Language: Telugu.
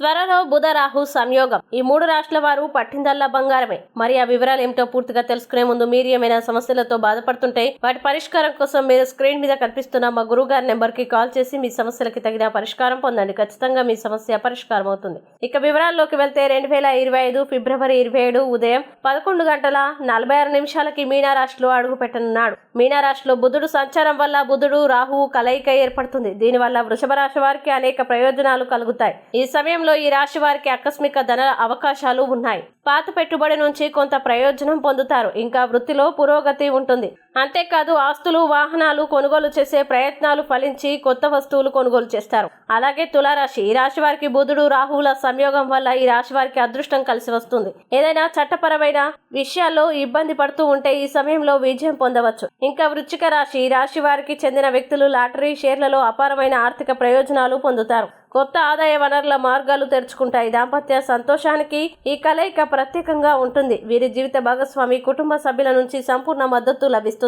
త్వరలో బుధ రాహు సంయోగం. ఈ మూడు రాష్ట్రాల వారు పట్టిందల్లా బంగారమే. మరి ఆ వివరాలు ఏమిటో పూర్తిగా తెలుసుకునే ముందు మీరు ఏమైనా సమస్యలతో బాధపడుతుంటే వాటి పరిష్కారం కోసం మీరు స్క్రీన్ మీద కనిపిస్తున్న మా గురువు గారి నెంబర్కి కాల్ చేసి మీ సమస్యలకి తగిన పరిష్కారం పొందండి. ఖచ్చితంగా మీ సమస్య పరిష్కారం అవుతుంది ఇక వివరాల్లోకి వెళ్తే రెండు వేల ఇరవై ఐదు ఫిబ్రవరి ఇరవై ఏడు ఉదయం పదకొండు గంటల నలభై ఆరు నిమిషాలకి మీనారాశిలో అడుగు పెట్టనున్నాడు మీనారాశిలో బుధుడు సంచారం వల్ల బుధుడు రాహువు కలయిక ఏర్పడుతుంది. దీనివల్ల వృషభ రాశి వారికి అనేక ప్రయోజనాలు కలుగుతాయి. ఈ సమయంలో ఈ రాశి వారికి ఆకస్మిక ధన అవకాశాలు ఉన్నాయి. పాత పెట్టుబడి నుంచి కొంత ప్రయోజనం పొందుతారు. ఇంకా వృత్తిలో పురోగతి ఉంటుంది. అంతేకాదు ఆస్తులు వాహనాలు కొనుగోలు చేసే ప్రయత్నాలు ఫలించి కొత్త వస్తువులు కొనుగోలు చేస్తారు. అలాగే తులారాశి ఈ రాశి వారికి బుధుడు రాహువుల సంయోగం వల్ల ఈ రాశి వారికి అదృష్టం కలిసి వస్తుంది. ఏదైనా చట్టపరమైన విషయాల్లో ఇబ్బంది పడుతూ ఉంటే ఈ సమయంలో విజయం పొందవచ్చు. ఇంకా వృచ్చిక రాశి ఈ రాశి వారికి చెందిన వ్యక్తులు లాటరీ షేర్లలో అపారమైన ఆర్థిక ప్రయోజనాలు పొందుతారు. కొత్త ఆదాయ వనరుల మార్గాలు తెరుచుకుంటాయి. దాంపత్య సంతోషానికి ఈ కలయిక ప్రత్యేకంగా ఉంటుంది. వీరి జీవిత భాగస్వామి కుటుంబ సభ్యుల నుంచి సంపూర్ణ మద్దతు లభిస్తుంది.